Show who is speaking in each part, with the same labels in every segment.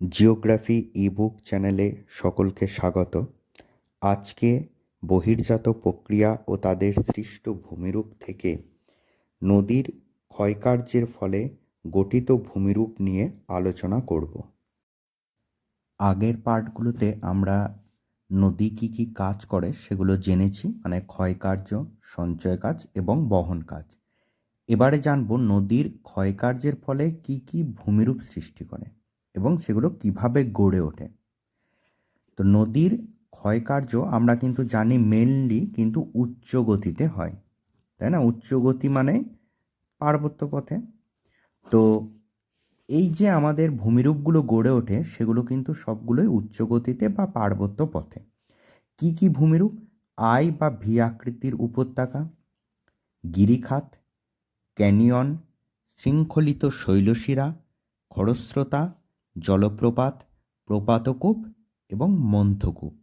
Speaker 1: Geography ebook চ্যানেলে সকলকে স্বাগত। আজকে বহির্জাত প্রক্রিয়া ও তাদের সৃষ্ট ভূমিরূপ থেকে নদীর ক্ষয়কার্যের ফলে গঠিত ভূমিরূপ নিয়ে আলোচনা করব। আগের পার্টগুলোতে আমরা নদী কী কী কাজ করে সেগুলো জেনেছি মানে ক্ষয়কার্য, সঞ্চয় কাজ এবং বহন কাজ। এবারে জানব নদীর ক্ষয়কার্যের ফলে কী কী ভূমিরূপ সৃষ্টি করে। এবং সেগুলো কীভাবে গড়ে ওঠে। তো নদীর ক্ষয়কার্য আমরা কিন্তু জানি মেনলি কিন্তু উচ্চ গতিতে হয়, তাই না? উচ্চ গতি মানে পার্বত্য পথে। তো এই যে আমাদের ভূমিরূপগুলো গড়ে ওঠে, সেগুলো কিন্তু সবগুলোই উচ্চ গতিতে বা পার্বত্য পথে। কি কি ভূমিরূপ? আই বা ভি আকৃতির উপত্যকা, গিরিখাত, ক্যানিয়ন, শৃঙ্খলিত শৈলশিরা, খরস্রোতা জলপ্রপাত, প্রপাতকূপ এবং মন্থকূপ।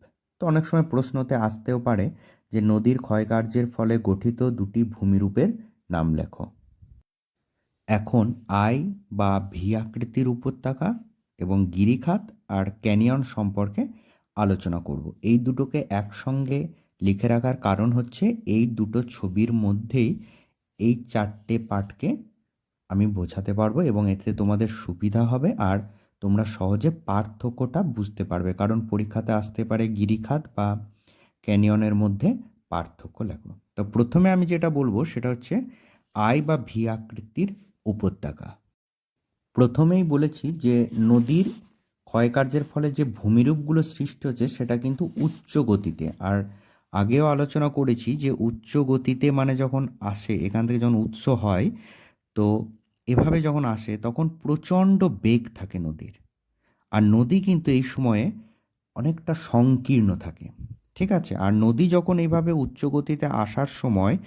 Speaker 1: তো অনেক সময় প্রশ্নতে আসতেও পারে যে নদীর ক্ষয়কার্যের ফলে গঠিত দুটি ভূমিরূপের নাম লেখো। এখন আই বা ভি আকৃতির উপত্যকা এবং গিরিখাত আর ক্যানিয়ন সম্পর্কে আলোচনা করব। এই দুটোকে একসঙ্গে লিখে রাখার কারণ হচ্ছে এই দুটো ছবির মধ্যেই এই চারটে পাঠকে আমি বোঝাতে পারব এবং এতে তোমাদের সুবিধা হবে। আর তোমরা সহজে পার্থক্যটা বুঝতে পারবে। কারণ পরীক্ষাতে আসতে পারে গিরিখাত বা ক্যানিয়নের মধ্যে পার্থক্য লেখো। তো প্রথমে আমি যেটা বলব সেটা হচ্ছে আই বা ভি আকৃতির উপত্যকা। প্রথমেই বলেছি যে নদীর ক্ষয়কার্যের ফলে যে ভূমিরূপগুলো সৃষ্টি হচ্ছে সেটা কিন্তু উচ্চ গতিতে। আর আগেও আলোচনা করেছি যে উচ্চ গতিতে মানে যখন আসে, এখান থেকে যখন উৎস হয়, তো এভাবে যখন আসে, তখন প্রচণ্ড বেগ থাকে নদীর। আর নদী কিন্তু এই সময়ে অনেকটা সংকীর্ণ থাকে। ঠিক আছে? আর নদী যখন এইভাবে উচ্চ গতিতে আসার সময়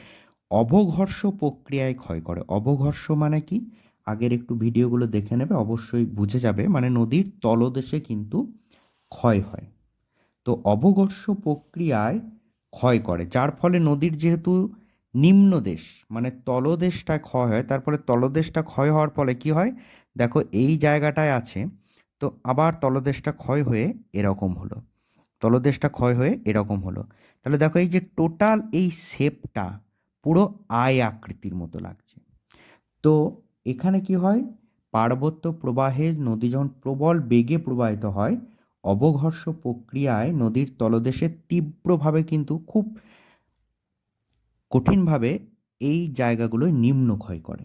Speaker 1: অবঘর্ষ প্রক্রিয়ায় ক্ষয় করে। অবঘর্ষ মানে কি? আগের একটু ভিডিওগুলো দেখে নেবে, অবশ্যই বুঝে যাবে। মানে নদীর তলদেশে কিন্তু ক্ষয় হয়। তো অবঘর্ষ প্রক্রিয়ায় ক্ষয় করে। যার ফলে নদীর যেহেতু নিম্নদেশ মানে তলদেশটা ক্ষয় হয়, তারপরে তলদেশটা ক্ষয় হওয়ার ফলে কি হয়? দেখো এই জায়গাটায় আছে, তো আবার তলদেশটা ক্ষয় হয়ে এরকম হলো, তলদেশটা ক্ষয় হয়ে এরকম হলো। তাহলে দেখো এই যে টোটাল এই শেপটা পুরো আয় আকৃতির মতো লাগছে। তো এখানে কি হয়? পার্বত্য প্রবাহে নদী যখন প্রবল বেগে প্রবাহিত হয়, অবঘর্ষ প্রক্রিয়ায় নদীর তলদেশে তীব্রভাবে কিন্তু খুব কঠিনভাবে এই জায়গাগুলোয় নিম্ন ক্ষয় করে।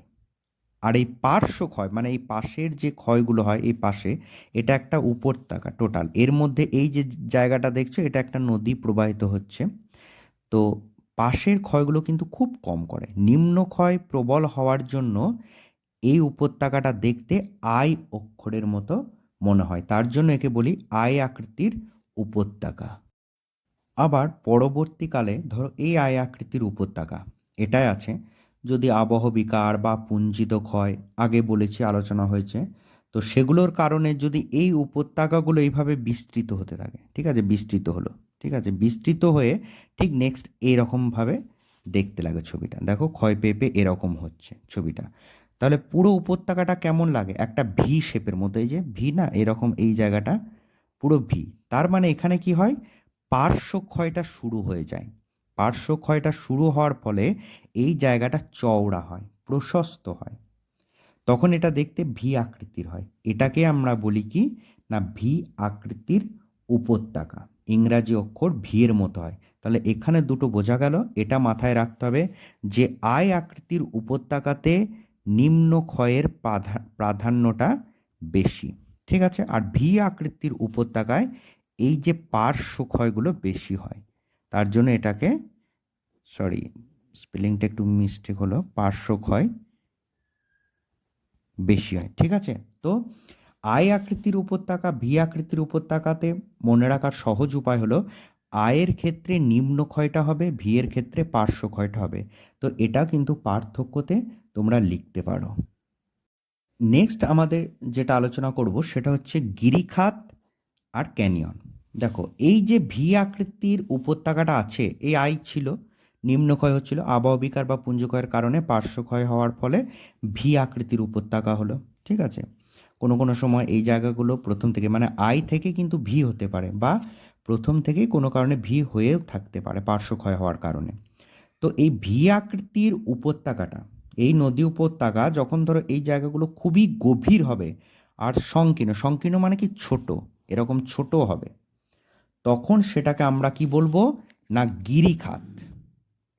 Speaker 1: আর এই পার্শ্ব ক্ষয় মানে এই পাশের যে ক্ষয়গুলো হয়, এই পাশে, এটা একটা উপত্যকা টোটাল এর মধ্যে এই যে জায়গাটা দেখছ, এটা একটা নদী প্রবাহিত হচ্ছে। তো পাশের ক্ষয়গুলো কিন্তু খুব কম করে। নিম্ন ক্ষয় প্রবল হওয়ার জন্য এই উপত্যকাটা দেখতে আই অক্ষরের মতো মনে হয়। তার জন্য একে বলি আই আকৃতির উপত্যকা। আবার পরবর্তীকালে ধরো এই আয় আকৃতির উপত্যকা। এটাই আছে। যদি আবহ বিকার বা পুঞ্জিত ক্ষয়, আগে বলেছি আলোচনা হয়েছে, তো সেগুলোর কারণে যদি এই উপত্যকাগুলো এইভাবে বিস্তৃত হতে থাকে, ঠিক আছে? বিস্তৃত হলো, ঠিক আছে? বিস্তৃত হয়ে ঠিক নেক্সট এইরকমভাবে দেখতে লাগে ছবিটা। দেখো, ক্ষয় পেয়ে পেয়ে এরকম হচ্ছে ছবিটা। তাহলে পুরো উপত্যকাটা কেমন লাগে? একটা ভি শেপের মধ্যে, এই যে ভি না, এরকম এই জায়গাটা, পুরো ভি তার মানে এখানে কি হয়? পার্শ্বক্ষয়টা শুরু হয়ে যায়। পার্শ্বক্ষয়টা শুরু হওয়ার ফলে এই জায়গাটা চওড়া হয়, প্রশস্ত হয়। তখন এটা দেখতে ভি আকৃতির হয়। এটাকে আমরা বলি কি? না, ভি আকৃতির উপত্যকা। ইংরাজি অক্ষর ভি এর মতো হয়। তাহলে এখানে দুটো বোঝা গেল। এটা মাথায় রাখতে হবে যে আয় আকৃতির উপত্যকাতে নিম্ন ক্ষয়ের প্রাধান্যটা বেশি। ঠিক আছে? আর ভি আকৃতির উপত্যকায় এই যে পার্শ্ব ক্ষয়গুলো বেশি হয়, তার জন্য এটাকে সরি স্পেলিংটা একটু মিস্টেক হলো পার্শ্ব ক্ষয় বেশি হয়, ঠিক আছে? তো আয় আকৃতির উপত্যকা ভি আকৃতির উপত্যকাতে মনে রাখার সহজ উপায় হলো, আয়ের ক্ষেত্রে নিম্ন ক্ষয়টা হবে, ভি এর ক্ষেত্রে পার্শ্ব ক্ষয়টা হবে। তো এটা কিন্তু পার্থক্যতে তোমরা লিখতে পারো। নেক্সট আমাদের যেটা আলোচনা করব, সেটা হচ্ছে গিরিখাত আর ক্যানিয়ন। দেখো, এই যে ভি আকৃতির উপত্যকাটা আছে, এই আই ছিল নিম্নক্ষয় হচ্ছিল আবহবিকার বা পুঞ্জক্ষয়ের কারণে পার্শ্বক্ষয় হওয়ার ফলে ভি আকৃতির উপত্যকা হলো, ঠিক আছে? কোনো কোনো সময় এই জায়গাগুলো প্রথম থেকে মানে আই থেকে কিন্তু ভি হতে পারে বা প্রথম থেকেই কোনো কারণে ভি হয়েও থাকতে পারে পার্শ্বক্ষয় হওয়ার কারণে। তো এই ভি আকৃতির উপত্যকাটা, এই নদী উপত্যকা যখন ধরো এই জায়গাগুলো খুবই গভীর হবে আর সংকীর্ণ সংকীর্ণ মানে কি ছোট এরকম ছোট হবে। তখন সেটাকে আমরা কি বলব? না গিরিখাত।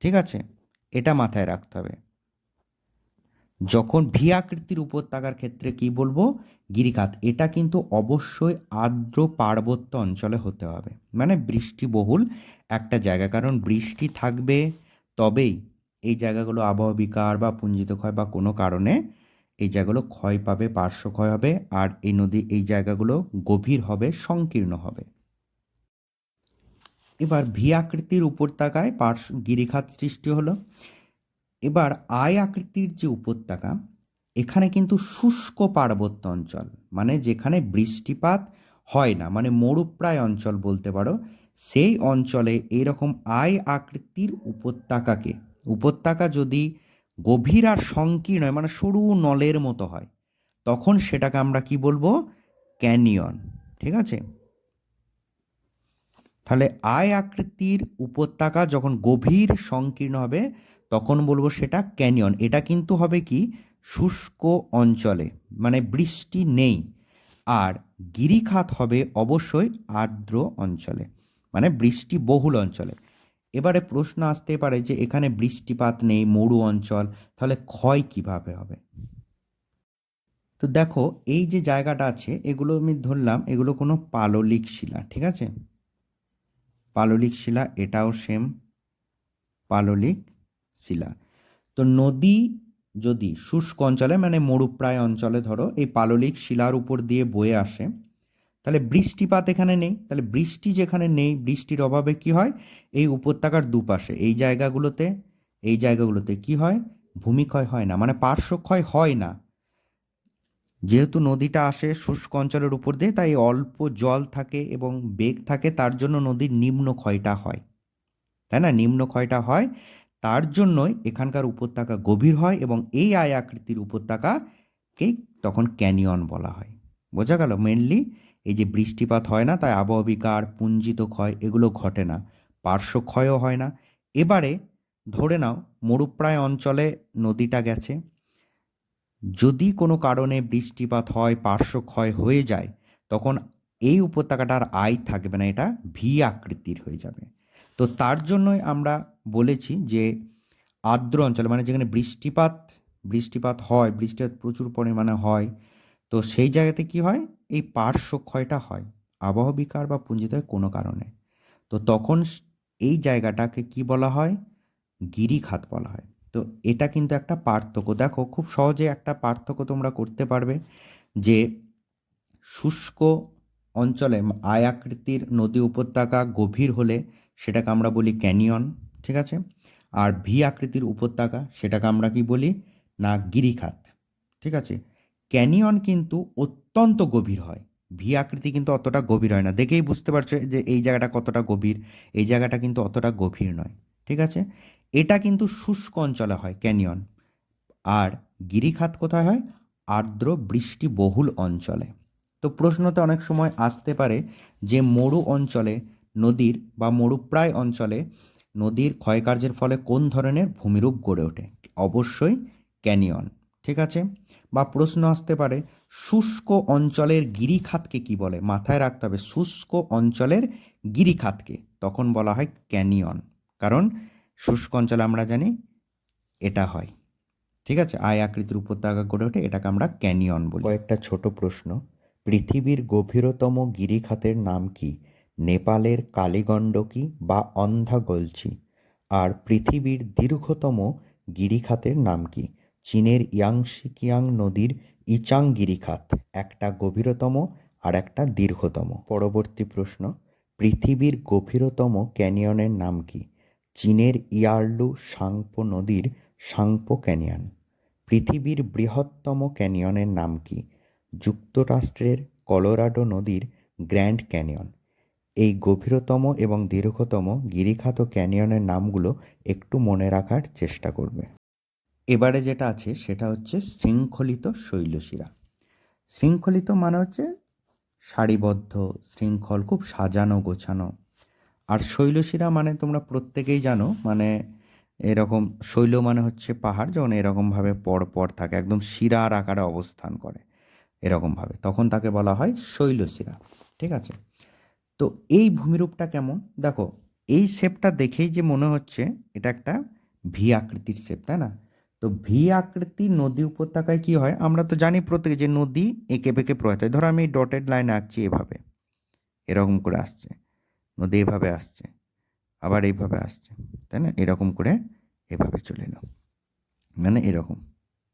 Speaker 1: ঠিক আছে? এটা মাথায় রাখতে হবে। যখন ভি আকৃতির উপত্যকার ক্ষেত্রে কি বলব? গিরিখাত। এটা কিন্তু অবশ্যই আর্দ্র পার্বত্য অঞ্চলে হতে হবে। মানে বৃষ্টিবহুল একটা জায়গা। কারণ বৃষ্টি থাকবে তবেই এই জায়গাগুলো আবহাওয়া বিকার বা পুঞ্জিত ক্ষয় বা কোনো কারণে এই জায়গাগুলো ক্ষয় পাবে, পার্শ্ব ক্ষয় হবে, আর এই নদী, এই জায়গাগুলো গভীর হবে, সংকীর্ণ হবে। এবার ভি আকৃতির উপত্যকায় পার্শ্ব গিরিখাত সৃষ্টি হলো। এবার আয় আকৃতির যে উপত্যকা, এখানে কিন্তু শুষ্ক পার্বত্য অঞ্চল মানে যেখানে বৃষ্টিপাত হয় না মানে মরুপ্রায় অঞ্চল বলতে পারো, সেই অঞ্চলে এইরকম আয় আকৃতির উপত্যকাকে, উপত্যকা যদি গভীর আর সংকীর্ণ মানে সরু নলের মতো হয়। তখন সেটাকে আমরা কি বলব? ক্যানিয়ন। ঠিক আছে? তাহলে আয় আকৃতির উপত্যকা যখন গভীর, সংকীর্ণ হবে, তখন বলব সেটা ক্যানিয়ন। এটা কিন্তু হবে কি? শুষ্ক অঞ্চলে মানে বৃষ্টি নেই। আর গিরিখাত হবে অবশ্যই আর্দ্র অঞ্চলে মানে বৃষ্টি বহুল অঞ্চলে। এবারে প্রশ্ন আসতে পারে যে এখানে বৃষ্টিপাত নেই, মরু অঞ্চল, তাহলে ক্ষয় কীভাবে হবে? তো দেখো, এই যে জায়গাটা আছে, এগুলো আমি ধরলাম, এগুলো কোনো পাললিক শিলা, ঠিক আছে? পাললিক শিলা, এটাও সেম পাললিক শিলা। তো নদী যদি শুষ্ক অঞ্চলে মানে মরুপ্রায় অঞ্চলে ধরো, এই পাললিক শিলার উপর দিয়ে বয়ে আসে তাহলে বৃষ্টিপাত এখানে নেই, তাহলে বৃষ্টি যেখানে নেই, বৃষ্টির অভাবে কি হয়? এই উপত্যকার দুপাশে, এই জায়গাগুলোতে এই জায়গাগুলোতে কি হয়? ভূমিক্ষয় হয় না মানে পার্শ্বক্ষয় হয় না। যেহেতু নদীটা আসে শুষ্ক অঞ্চলের উপর দিয়ে, তাই অল্প জল থাকে এবং বেগ থাকে, তার জন্য নদীর নিম্ন ক্ষয়টা হয়। তাই না? নিম্ন ক্ষয়টা হয়, তার জন্যই এখানকার উপত্যকা গভীর হয় এবং এই আয় আকৃতির উপত্যকাকেই তখন ক্যানিয়ন বলা হয়। বোঝা গেল? মেনলি এই যে বৃষ্টিপাত হয় না, তাই আবহাওয়া বিকার পুঞ্জিত ক্ষয় এগুলো ঘটে না, পার্শ্ব ক্ষয়ও হয় না। এবারে ধরে নাও, মরুপ্রায় অঞ্চলে নদীটা গেছে। যদি কোনো কারণে বৃষ্টিপাত হয় পার্শ্বক্ষয় হয়ে যায়, তখন এই উপত্যকাটার আয় থাকবে না, এটা ভি আকৃতির হয়ে যাবে। তো তার জন্যই আমরা বলেছি যে আর্দ্র অঞ্চলে মানে যেখানে বৃষ্টিপাত বৃষ্টিপাত হয়, বৃষ্টিপাত প্রচুর পরিমাণে হয়, তো সেই জায়গাতে কি হয়? এই পার্শ্ব ক্ষয়টা হয় আবহাওয়া বিকার বা পুঞ্জিত হয় কোনো কারণে। তো তখন এই জায়গাটাকে কি বলা হয়? গিরিখাত বলা হয়। তো এটা কিন্তু একটা পার্থক্য। দেখো, খুব সহজে একটা পার্থক্য তোমরা করতে পারবে যে শুষ্ক অঞ্চলে আয় আকৃতির নদী উপত্যকা গভীর হলে সেটাকে আমরা বলি ক্যানিয়ন, ঠিক আছে? আর ভি আকৃতির উপত্যকা সেটাকে আমরা কি বলি? না গিরিখাত, ঠিক আছে? ক্যানিয়ন কিন্তু অত্যন্ত গভীর হয়। ভি আকৃতি কিন্তু অতটা গভীর হয় না। দেখেই বুঝতে পারছ যে এই জায়গাটা কতটা গভীর, এই জায়গাটা কিন্তু অতটা গভীর নয়, ঠিক আছে? এটা কিন্তু শুষ্ক অঞ্চলে হয়, ক্যানিয়ন। আর গিরিখাত কোথায় হয়? আর্দ্র বৃষ্টিবহুল অঞ্চলে। তো প্রশ্নতে অনেক সময় আসতে পারে যে মরু অঞ্চলে নদীর বা মরুপ্রায় অঞ্চলে নদীর ক্ষয়কার্যের ফলে কোন ধরনের ভূমিরূপ গড়ে ওঠে? অবশ্যই ক্যানিয়ন, ঠিক আছে? বা প্রশ্ন আসতে পারে, শুষ্ক অঞ্চলের গিরিখাতকে কি বলে? মাথায় রাখতে হবে, শুষ্ক অঞ্চলের গিরিখাতকে। তখন বলা হয় ক্যানিয়ন। কারণ শুষ্ক অঞ্চলে আমরা জানি এটা হয়। ঠিক আছে? আয় আকৃতির উপত্যকা গড়ে ওঠে, এটাকে আমরা ক্যানিয়ন বলি। কয়েকটা ছোট প্রশ্ন। পৃথিবীর গভীরতম গিরিখাতের নাম কি? নেপালের কালীগণ্ডকী বা অন্ধাগলচি আর পৃথিবীর দীর্ঘতম গিরিখাতের নাম কি? চীনের ইয়াংশিকিয়াং নদীর ইচাং গিরিখাত একটা গভীরতম আর একটা দীর্ঘতম। পরবর্তী প্রশ্ন, পৃথিবীর গভীরতম ক্যানিয়নের নাম কি? চীনের ইয়ারলু সাংপো নদীর সাংপো ক্যানিয়ন। পৃথিবীর বৃহত্তম ক্যানিয়নের নাম কি? যুক্তরাষ্ট্রের কলোরাডো নদীর গ্র্যান্ড ক্যানিয়ন। এই গভীরতম এবং দীর্ঘতম গিরিখাত ক্যানিয়নের নামগুলো একটু মনে রাখার চেষ্টা করবে। এবারে যেটা আছে সেটা হচ্ছে শৃঙ্খলিত শৈলশিরা। শৃঙ্খলিত মানে হচ্ছে সারিবদ্ধ, শৃঙ্খল, খুব সাজানো, গোছানো। আর শৈলশিরা মানে তোমরা প্রত্যেকেই জানো মানে এরকম শৈল মানে হচ্ছে পাহাড় যখন এরকমভাবে পর পর থাকে, একদম শিরার আকারে অবস্থান করে এরকমভাবে। তখন তাকে বলা হয় শৈলশিরা, ঠিক আছে? তো এই ভূমিরূপটা কেমন? দেখো, এই শেপটা দেখেই যে মনে হচ্ছে এটা একটা ভি আকৃতির শেপ, তাই না? তো ভি আকৃতি নদী উপত্যকায় কি হয়? আমরা তো জানি প্রত্যেকে যে নদী এঁকে বেঁকে প্রবাহিত হয় ধরো আমি ডটেড লাইন আঁকছি এভাবে। এরকম করে আসছে। নদী এভাবে আসছে, আবার এইভাবে আসছে, তাই না? এরকম করে এভাবে চলে এলো। মানে এরকম,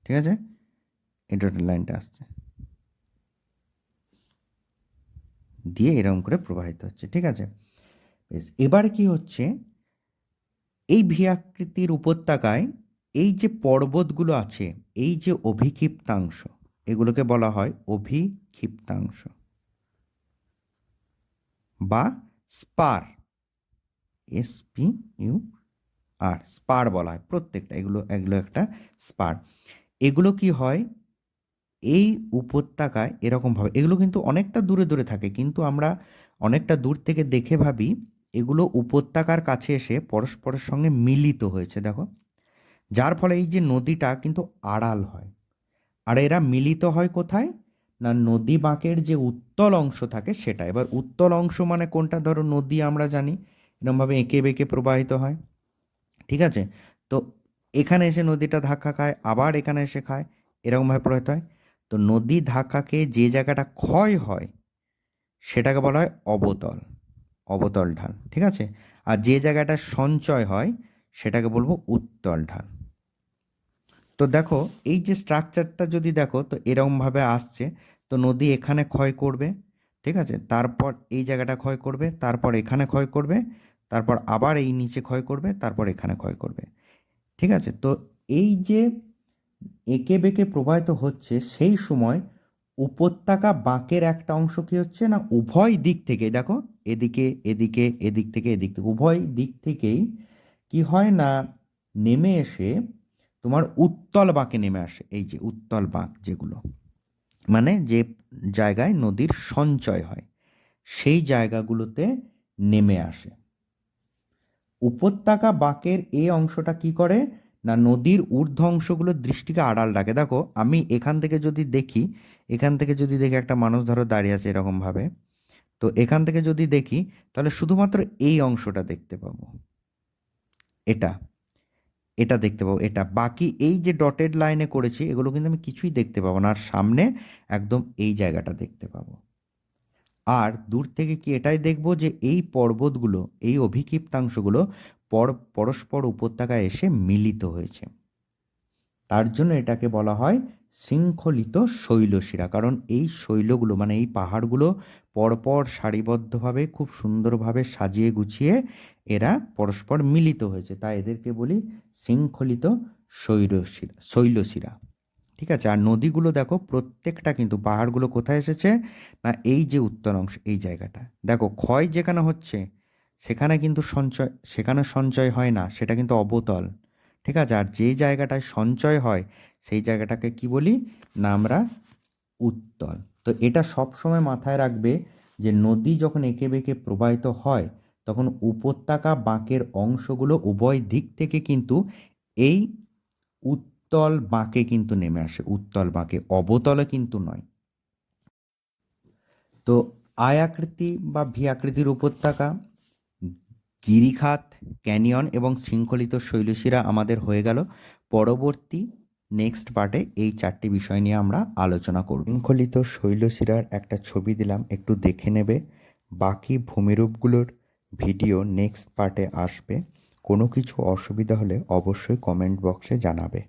Speaker 1: ঠিক আছে? এই ডটেড লাইনটা আসছে। দিয়ে এরকম করে প্রবাহিত হচ্ছে, ঠিক আছে? বেশ, এবারে কি হচ্ছে? এই ভি আকৃতির উপত্যকায় এই যে পর্বতগুলো আছে, এই যে অভিক্ষিপ্তাংশ, এগুলোকে বলা হয় অভিক্ষিপ্তাংশ বা spur, S P U R, spur বলা হয় প্রত্যেকটা, এগুলো এগুলো একটা স্পার। এগুলো কি হয়? এই উপত্যকায় এরকমভাবে, এগুলো কিন্তু অনেকটা দূরে দূরে থাকে, কিন্তু আমরা অনেকটা দূর থেকে দেখে ভাবি এগুলো উপত্যকার কাছে এসে পরস্পরের সঙ্গে মিলিত হয়েছে। দেখো যার ফলে এই যে নদীটা কিন্তু আড়াল হয়। আর এরা মিলিত হয় কোথায়? না নদী বাঁকের যে উত্তল অংশ থাকে সেটা। এবার উত্তল অংশ মানে কোনটা? ধরো নদী আমরা জানি এরকমভাবে এঁকে বেঁকে প্রবাহিত হয়। ঠিক আছে? তো এখানে এসে নদীটা ধাক্কা খায়, আবার এখানে এসে খায়, এরকমভাবে প্রবাহিত হয়। তো নদী ধাক্কাকে যে জায়গাটা ক্ষয় হয়, সেটাকে বলা হয় অবতল অবতল ঢাল। ঠিক আছে? আর যে জায়গাটা সঞ্চয় হয়, সেটাকে বলব উত্তল ঢাল। তো দেখো, এই যে স্ট্রাকচারটা যদি দেখো, তো এরকমভাবে আসছে, তো নদী এখানে ক্ষয় করবে, ঠিক আছে? তারপর এই জায়গাটা ক্ষয় করবে, তারপর এখানে ক্ষয় করবে, তারপর আবার এই নিচে ক্ষয় করবে, তারপর এখানে ক্ষয় করবে, ঠিক আছে? তো এই যে এঁকে বেঁকে প্রবাহিত হচ্ছে, সেই সময় উপত্যকা বাঁকের একটা অংশ কি হচ্ছে না, উভয় দিক থেকে দেখো, এদিকে এদিকে, এদিক থেকে এদিক থেকে, উভয় দিক থেকেই কি হয় না, নেমে এসে তোমার উত্তল বাঁকে নেমে আসে, এই যে উত্তল বাঁক যেগুলো। মানে যে জায়গায় নদীর সঞ্চয় হয়, সেই জায়গাগুলোতে নেমে আসে। উপত্যকা বাঁকের এই অংশটা কি করে? না, নদীর ঊর্ধ্ব অংশগুলোর দৃষ্টিকে আড়াল রাখে। দেখো, আমি এখান থেকে যদি দেখি, এখান থেকে যদি দেখি, একটা মানুষ ধরো দাঁড়িয়ে আছে এরকমভাবে, তো এখান থেকে যদি দেখি, তাহলে শুধুমাত্র এই অংশটা দেখতে পাবো। এটা। এটা দেখতে পাবো, এটা। বাকি এই যে ডটেড লাইনে করেছি, এগুলো কিন্তু আমি কিছুই দেখতে পাবো না। আর সামনে একদম এই জায়গাটা দেখতে পাবো। আর দূর থেকে কি এটাই দেখব যে এই পর্বতগুলো, এই অভিক্ষিপ্তাংশগুলো পর, পরস্পর উপত্যকায় এসে মিলিত হয়েছে। তার জন্য এটাকে বলা হয় শৃঙ্খলিত শৈলশিরা। কারণ এই শৈলগুলো মানে এই পাহাড়গুলো পরপর সারিবদ্ধভাবে, খুব সুন্দরভাবে সাজিয়ে গুছিয়ে এরা পরস্পর মিলিত হয়েছে। তাই এদেরকে বলি শৃঙ্খলিত শৈলশিরা শৈলশিরা। ঠিক আছে? আর নদীগুলো দেখো, প্রত্যেকটা কিন্তু পাহাড়গুলো কোথায় এসেছে? না, এই যে উত্তর অংশ, এই জায়গাটা। দেখো, ক্ষয় যেখানে হচ্ছে, সেখানে কিন্তু সঞ্চয়, সেখানে সঞ্চয় হয় না, সেটা কিন্তু অবতল। ঠিক আছে? আর যে জায়গাটায় সঞ্চয় হয়, সেই জায়গাটাকে কি বলি? না আমরা উত্তল। তো এটা সব সময় মাথায় রাখবে যে নদী যখন এঁকে বেঁকে প্রবাহিত হয়, তখন উপত্যকা বাঁকের অংশগুলো উভয় দিক থেকে কিন্তু এই উত্তল বাঁকে কিন্তু নেমে আসে। উত্তল বাঁকে, অবতলে কিন্তু নয়। তো আয়াকৃতি বা ভি আকৃতির উপত্যকা গিরিখাত, ক্যানিয়ন এবং শৃঙ্খলিত শৈলশিরা আমাদের হয়ে গেল। পরবর্তী নেক্সট পার্টে এই চারটি বিষয় নিয়ে আমরা আলোচনা করব। শৃঙ্খলিত শৈলশিরার একটা ছবি দিলাম, একটু দেখে নেবে। বাকি ভূমিরূপগুলোর ভিডিও নেক্সট পার্টে আসবে। কোনো কিছু অসুবিধা হলে অবশ্যই কমেন্ট বক্সে জানাবে।